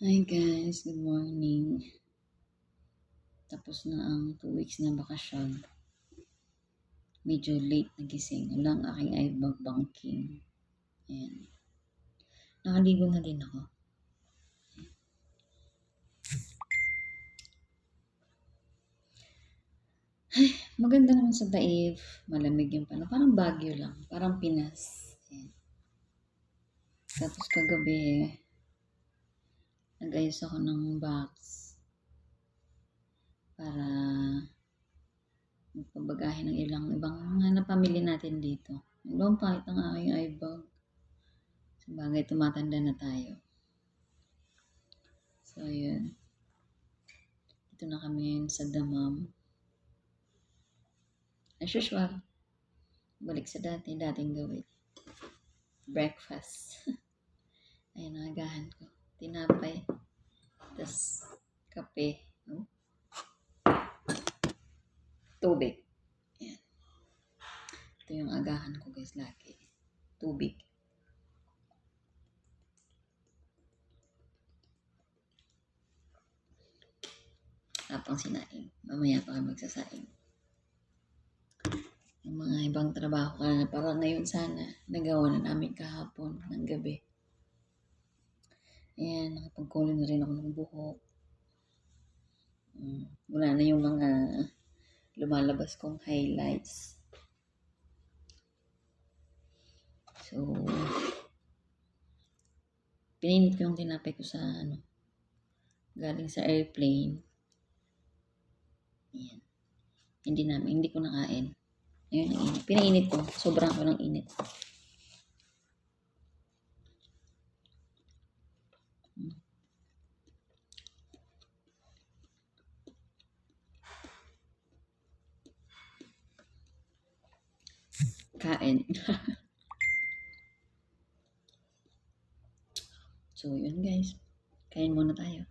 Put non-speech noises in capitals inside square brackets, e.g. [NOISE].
Hi guys, good morning. Tapos na ang 2 weeks na bakasyon. Medyo late nagising. Walang aking eyebag banking. Ayan. Nakaligo na din ako. Ay, maganda naman sa Daif. Malamig yung pano. Parang Baguio lang. Parang Pinas. Ayan. Tapos kagabi, nag-ayos ako ng box para magpabagahin ng ilang ibang mga napamili natin dito. Ang pangit ng aking eyebag. Sa bagay, tumatanda na tayo. So, yun. Dito na kami sa Damam. As usual, balik sa dati, dating gawin. Breakfast. [LAUGHS] Ayan, ang agahan ko. Tinapay. Tapos, kape. No? Tubig. Ayan. Ito yung agahan ko guys lagi. Tubig. Tapang sinaing. Mamaya pa kayo magsasaing. Yung mga ibang trabaho ka na parang ngayon sana nagawa na namin kahapon ng gabi. Ayan, nakapagkulo na rin ako ng buhok. Mm, wala na yung mga lumalabas kong highlights. So, pininit ko yung tinapay ko sa ano, galing sa airplane. Ayan. Hindi namin, hindi ko nakain. Ayun. Pinainit ko. Sobrang ko ng init. Kain. [LAUGHS] so, yun guys. Kain muna tayo.